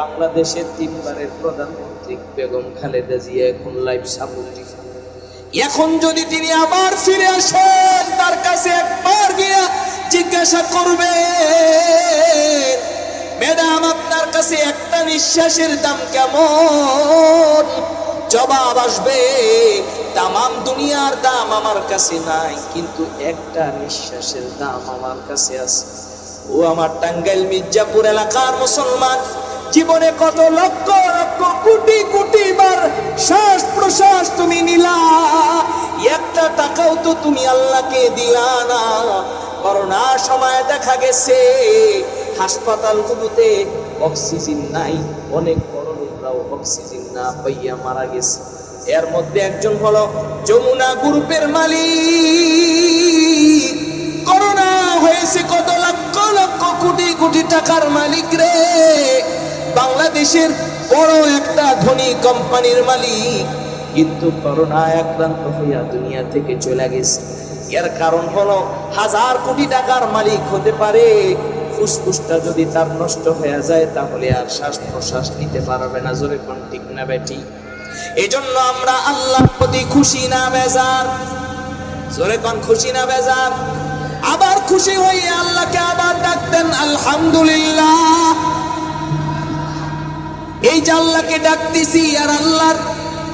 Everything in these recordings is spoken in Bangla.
বাংলাদেশের তিনবারের প্রধানমন্ত্রী বেগম খালেদা জিয়া এখন লাইভ সাপোর্ট এখন যদি তিনি আবার ফিরে আসেন, তার কাছে একবার গিয়া জিজ্ঞাসা করবে ম্যাডাম, আপনার কাছে একটা নিঃশ্বাসের দাম কেমন? জবাব আসবে, তামাম দুনিয়ার দাম আমার কাছে নাই, কিন্তু একটা নিঃশ্বাসের দাম আমার কাছে আছে। ও আমার টাঙ্গাইল, মির্জাপুর এলাকার মুসলমান। জীবনে কত লক্ষ লক্ষ কোটি কোটি বার শ্বাস প্রশ্বাস তুমি নিলা। একটা টাকাও তো তুমি আল্লাহকে দিলা না। করোনা সময় দেখা গেছে হাসপাতালগুলোতে অক্সিজেন নাই। অনেক বড় লোকরাও অক্সিজেন না পাইয়া মারা গেছে। এর মধ্যে একজন হলো যমুনা গ্রুপের মালিক। করোনা হয়েছে কত লক্ষ লক্ষ কোটি কোটি টাকার মালিক রে। বাংলাদেশের বড় একটা ধনী কোম্পানির মালিক। কিন্তু করোনা আক্রান্ত হইয়া দুনিয়া থেকে চলে গেছে। এর কারণ হলো হাজার কোটি টাকার মালিক হতে পারে। ফুসফুসটা যদি তার নষ্ট হয়ে যায়, তাহলে আর শ্বাস প্রশ্বাস নিতে পারবে না। জোরে কোন ঠিক না বেটি এই জন্য আমরা আল্লাহর প্রতি খুশি না বেজার। জোরে কোন খুশি না বেজার? আবার খুশি হয়ে আল্লাহকে আবার ডাকতেন আলহামদুলিল্লাহ। এই যে আল্লাহকে ডাকতেছি আর আল্লাহর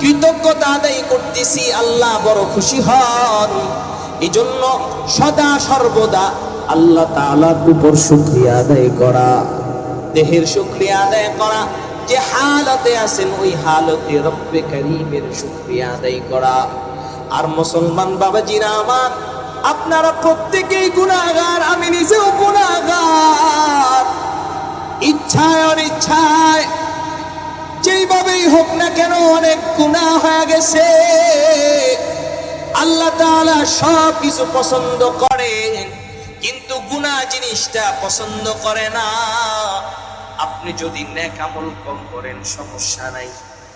কৃতজ্ঞতা আদায় করতেছি, আল্লাহ বড় খুশি হন। এই জন্য সদা সর্বদা আল্লাহ তাআলার উপর শুকরিয়া আদায় করা, দেহের শুকরিয়া আদায় করা, যে হালতে আছেন ওই হালতে রব্বে করিমের শুকরিয়া আদায় করা। আর মুসলমান বাবাজিরা আমার, আপনারা প্রত্যেকেই গুণাগার আমি নিজেও গুণাগার ইচ্ছায় অনিচ্ছায় যেইভাবেই হোক না কেন অনেক গুণা হয়ে গেছে। আল্লাহ তাআলা সব কিছু পছন্দ করেন, কিন্তু গুনাহ জিনিসটা পছন্দ করে না। আপনি যদি নেক আমল কম করেন, সমস্যা নাই।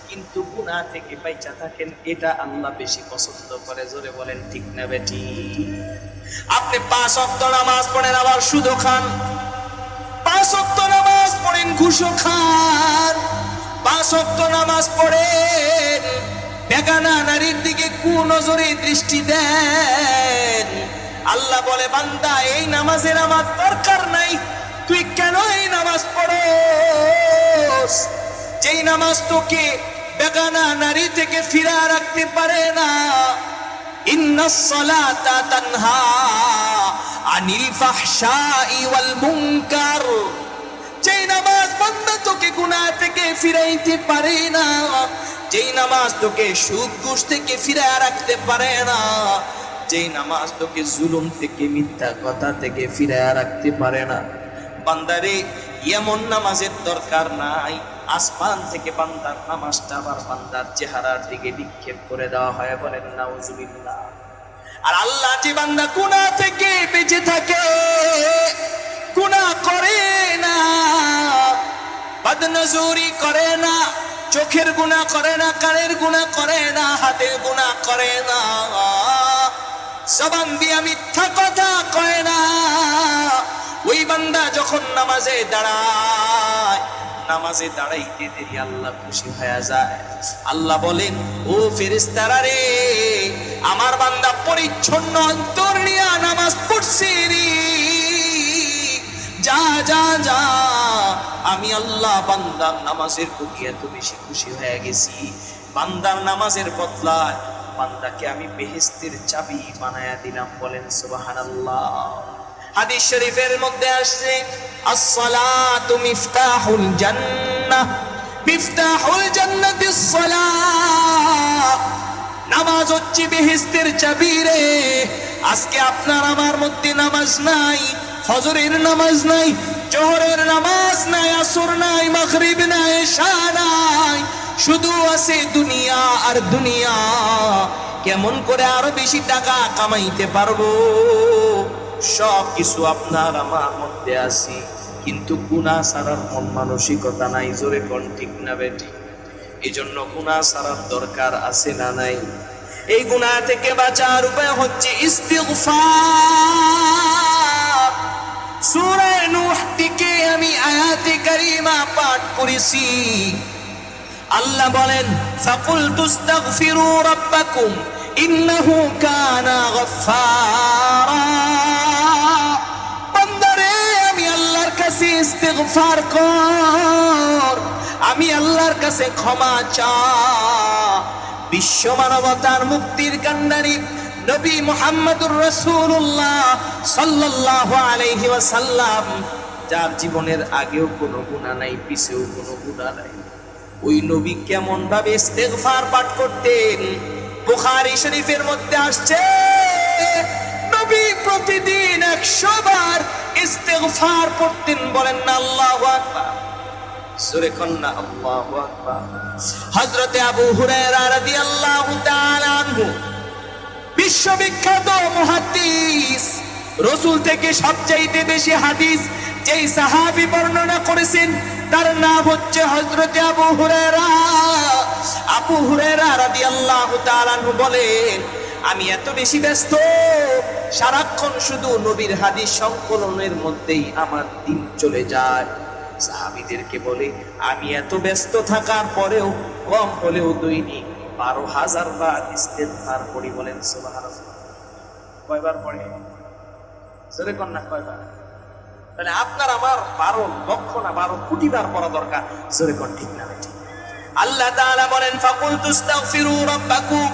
কিন্তু গুনাহ থেকে বাইচা থাকেন, এটা আল্লাহ বেশি পছন্দ করে। জোরে বলেন, ঠিক না বেটি? আপনি পাঁচ অক্ত নামাজ পড়েন, আবার সুদ খান। পাঁচ অক্ত নামাজ পড়েন ঘুষো খান। পাঁচ অক্ত নামাজ পড়ে। বেগানা নারীর দিকে কু নজরে দৃষ্টি দেন। আল্লাহ বলে, বান্দা, এই নামাজের আমার দরকার নাই। তুই কেন এই নামাজ পড়োস? যেই নামাজ তোকে বেগানা নারী থেকে ফিরা রাখতে পারে না। ইন্নাস সালাতা তানহা আনিল ফাহশাই ওয়াল মুনকার। যেই নামাজ বান্দা তোকে গুনাহ থেকে ফিরাইতে পারে না। যেই নামাজ তোকে সুদ ঘুষ থেকে ফিরা রাখতে পারে না। যেই নামাজ তোকে জুলুম থেকে, মিথ্যা কথা থেকে ফিরা রাখতে পারে না। বান্দারে, এমন নামাজের দরকার নাই। আসমান থেকে বান্দার নামাজটা আবার বান্দার চেহারার দিকে নিক্ষেপ করে দেওয়া হয় বলেন, নাউজুবিল্লাহ। আর আল্লাহ যে বান্দা গুনাহ থেকে বেঁচে থাকে গুনাহ করে না, বদনজুরি করে না, চোখের গুনাহ করে না, কানের গুনাহ করে না, হাতের গুনাহ করে না। দিয়া মিথ্যা কথা কয় না। ওই বান্দা যখন নামাজে দাঁড়ায়, নামাজে দাঁড়াইতে দেরি আল্লাহ খুশি হয়ে যায়। আল্লাহ বলেন, ও ফেরেস্তারা রে, আমার বান্দা পরিচ্ছন্ন অন্তর আমি আল্লাহ বান্দার নামাজের প্রতি এত বেশি খুশি হয়ে গেছি। বান্দার নামাজের বদলায় বান্দাকে আমি বেহেস্তের চাবি বানায়া দিলাম, বলেন সুবহানাল্লাহ। হাদিস শরীফের মধ্যে আসছে, আসসালাতু মিফতাহুল জান্নাহ। মিফতাহুল জান্নাতিস সালাত। নামাজ হচ্ছে বেহেস্তের চাবি রে। আজকে আপনার আমার মধ্যে নামাজ নাই। ফজরের নামাজ নাই, জোহরের নামাজ নাই, আসর নাই, মাগরিব নাই এশা নাই। শুধু আছে দুনিয়া আর দুনিয়া। কেমন করে আরও বেশি টাকা কামাইতে পারব? সব কিছু আপনার আমার মধ্যে আছে, কিন্তু গুণা সারার মন মানসিকতা নাই, জোরে কোন ঠিক না বেটি এই জন্য গুণা সারার দরকার আছে না নাই? এই গুণা থেকে বাঁচার উপায় হচ্ছে ইস্তিগফার। আয়াতে কারিমা পাঠ করেছি। আল্লাহ বলেন ফাকুল তুস্তাগফিরু রাব্বাকুম, ইন্নাহু কানা গফফারা। বান্দারে, আমি আল্লাহর কাছে ইস্তেগফার কর, আমি আল্লাহর কাছে ক্ষমা চা। বিশ্ব মানবতার মুক্তির কান্ডারি নবী মুহাম্মদুর রাসূলুল্লাহ সাল্লাল্লাহু আলাইহি ওয়াসাল্লাম যার জীবনের আগেও কোনো গুনাহ নাই, পিছেও কোনো গুনাহ নাই। ওই নবী কেমন ভাবে ইস্তেগফার পাঠ করতেন? বুখারী শরীফের মধ্যে আসছে, নবী প্রতিদিন একশো বার ইস্তেগফার পড়তেন, বলেন না, আল্লাহু আকবার। সূরে কন্না আল্লাহু আকবার। হযরতে আবু হুরায়রা রাদিয়াল্লাহু তাআলা আনহু, বিশ্ববিখ্যাত মুহাদ্দিস, রসুল থেকে সবচাইতে বেশি হাদিস যেই সাহাবি বর্ণনা করেছেন, তার নাম হচ্ছে হযরতে আবু হুরায়রা। আবু হুরায়রা রাদিয়াল্লাহু তাআলা আনহু বলেন, আমি এত বেশি ব্যস্ত, সারাক্ষণ শুধু নবীর হাদিস সংকলনের মধ্যেই আমার দিন চলে যায়। সাহাবিদেরকে বলে, আমি এত ব্যস্ত থাকার পরেও কম হলেও দৈনিক বারো হাজার বার ইস্তেগফার করি বলেন, সুবহানাল্লাহ। কয়বার পড়ে? জোরে কন্যা, কয়বার? তাহলে আপনার আমার বারো লক্ষ না, বারো কোটি বার পড়া দরকার। জোরে কন, ঠিক না আল্লাহ তাআলা বলেন ফাকুল তুস্তাগফিরু রাব্বাকুম।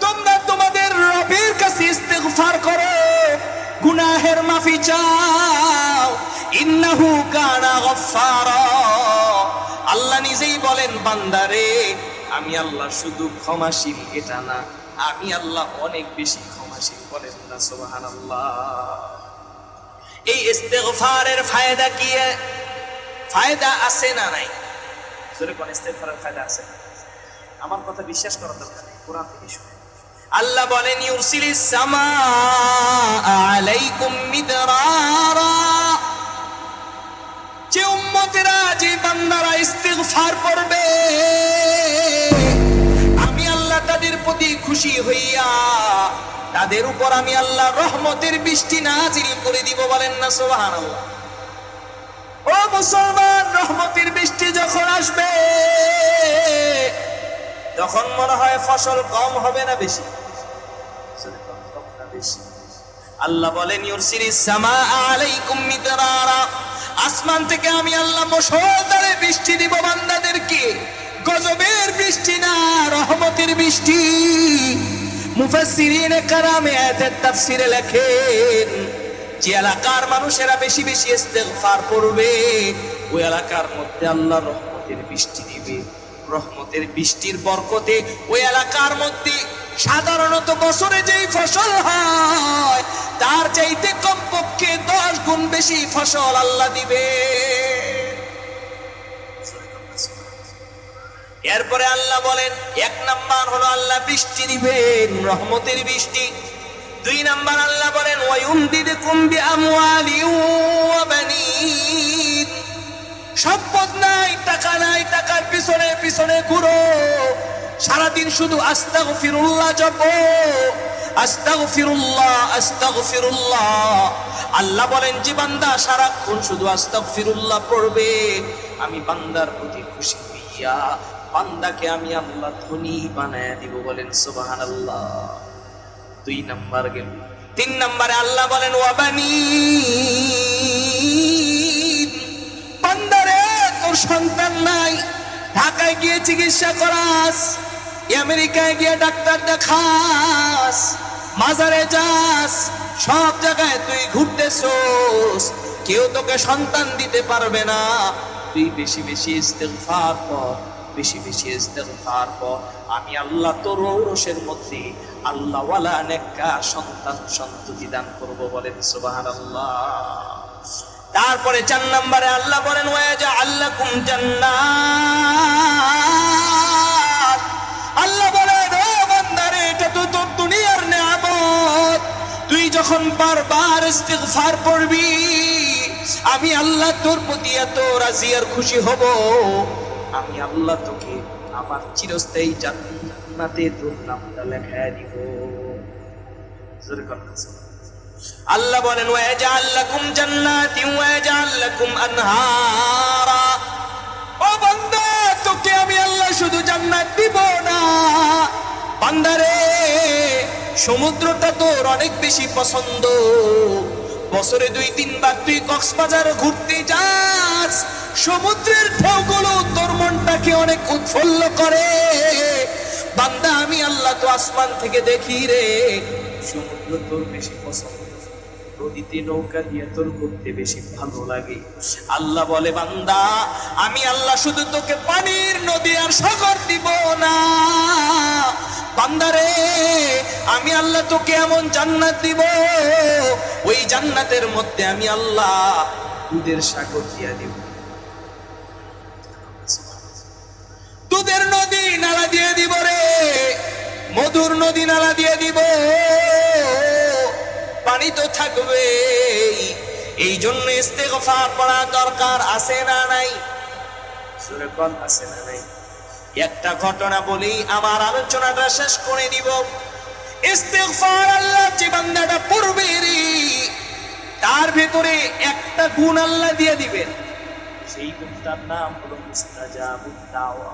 তোমরা তোমাদের রবের কাছে ইস্তেগফার করো। গুনাহের মাফি চাও। ইন্নাহু কানা গফফারা। আল্লাহ নিজেই বলেন, বান্দারে, আমি আল্লাহ শুধু ক্ষমাশীল, এটা না। আমি আল্লাহ অনেক বেশি ক্ষমাশীল বলেন না, সুবহানাল্লাহ। এই ইস্তেগফারের ফায়দা কি ফায়দা আছে না নাই? জোরে কোন ইস্তেগফারের ফায়দা আছে আমার কথা বিশ্বাস করার দরকার নেই, কোরআন থেকে শুনে আল্লাহ বলেন ইউরসিলিস সামা আলাইকুম মিদরারা। যে উম্মতেরা, যে বান্দারা ইস্তিগফার করবে, আমি আল্লাহ তাদের প্রতি খুশি হইয়া তাদের উপর আমি আল্লাহ রহমতের বৃষ্টি নাজিল করে দিব বলেন না, সুবহানাল্লাহ। ও মুসলমান, রহমতের বৃষ্টি যখন আসবে, তখন মনে হয় ফসল কম হবে না বেশি? আল্লাহ বলেন ইউরসিলিস সামা আলাইকুম মিদরারা। আসমান থেকে আমি আল্লাহ মুষলধারে বৃষ্টি দিব বান্দাদেরকে। গজবের বৃষ্টি না, রহমতের বৃষ্টি। মুফাসসিরিনে কারামে আয়াতের তাফসিরে লেখেন, যে এলাকার মানুষেরা বেশি বেশি ইস্তেগফার করবে, ওই এলাকার মধ্যে আল্লাহ রহমতের বৃষ্টি দিবে। রহমতের বৃষ্টির বরকতে ওই এলাকার মধ্যে সাধারণত বছরে যেই ফসল হয়, তার চাইতে কমপক্ষে দশ গুণ বেশি ফসল আল্লাহ দিবে। এরপরে আল্লাহ বলেন, এক নাম্বার হলো আল্লাহ বৃষ্টি দিবেন, রহমতের বৃষ্টি। দুই নাম্বার আল্লাহ বলেন সম্পদ নাই, টাকা নাই, টাকার পিছনে পিছনে ঘুরো। সারাদিন শুধু আস্তাগফিরুল্লাহ জপ। আস্তাগফিরুল্লাহ আস্তাগফিরুল্লাহ। আল্লাহ বলেন যে বান্দা, সারাক্ষণ শুধু আস্তাগফিরুল্লাহ পড়বে। আমি বান্দার প্রতি খুশি হইয়া বান্দাকে আমি আল্লাহ ধনী বানায় দিব বলেন সুবহানাল্লাহ। দুই নাম্বার গেল তিন নাম্বারে আল্লাহ বলেন ওয়াবানি বান্দারে, তোর সন্তান নাই। ঢাকায় গিয়ে চিকিৎসা করাস, আমেরিকায় গিয়ে ডাক্তার দেখাস, মাজারে যাস, সব জায়গায় তুই ঘুরতেছোস। কেউ তোকে সন্তান দিতে পারবে না। তুই বেশি বেশি ইস্তেগফার কর। বেশি বেশি ইস্তেগফার কর। আমি আল্লাহ তোর ঔরসের মধ্যে আল্লাহওয়ালা নেককার সন্তান সন্ততি দান করব বলেন সুবহানাল্লাহ। তারপরে চার নম্বরে আল্লাহ বলেন ওয়াজা আল্লাহ জান্নাত। আল্লাহ বলেন ও বান্দারে, এটা তো তোর দুনিয়ার নেয়ামত। তুই যখন বারবার ইস্তিগফার পড়বি আমি আল্লাহ তোর প্রতি এত রাজি আর খুশি হব। আমি আল্লাহ তোকে আমার চিরস্থায়ী জান্নাতে তোর নামটা লেখায় দিব। আল্লাহ বলেন ওয়াজাল লাকুম জান্নাতি আনহারা। ও বান্দা, তোকে আমি আল্লাহ শুধু জান্নাত দিব না। বান্দারে সমুদ্রটা তোর অনেক বেশি পছন্দ। বছরে দুই তিনবার তুই কক্সবাজার ঘুরতে যাস, সমুদ্রের ঢেউগুলো মনটাকে অনেক উৎফুল্ল করে। বান্দা, আমি আল্লাহ তো আসমান থেকে দেখি রে। সমুদ্র তোর বেশি পছন্দ। নদীতে নৌকা দিয়ে তোর ঘুরতে বেশি ভালো লাগে। আল্লাহ বলে, বান্দা, আমি আল্লাহ শুধু তোকে পানির নদী আর সাগর দিব না। বান্দারে আমি আল্লাহ তোকে এমন জান্নাত দিব। ওই জান্নাতের মধ্যে আমি আল্লাহ দুধের সাগর দিয়া দিব। দুধের নদী নালা দিয়ে দিব রে। মধুর নদী নালা দিয়ে দিব। পানি তো থাকবে এই জন্য ইস্তেগফার পড়া দরকার, আছে না নাই? সুরে কোন, আছে না নাই? একটা ঘটনা বলি, আমার আলোচনাটা শেষ করে দিব। ইস্তেগফার আল্লাহ যে বান্দাটা পড়বে তার ভেতরে একটা গুণ আল্লাহ দিয়ে দিবেন। সেই গুণটার নাম হলো মুস্তাজাবুদ দাওয়া।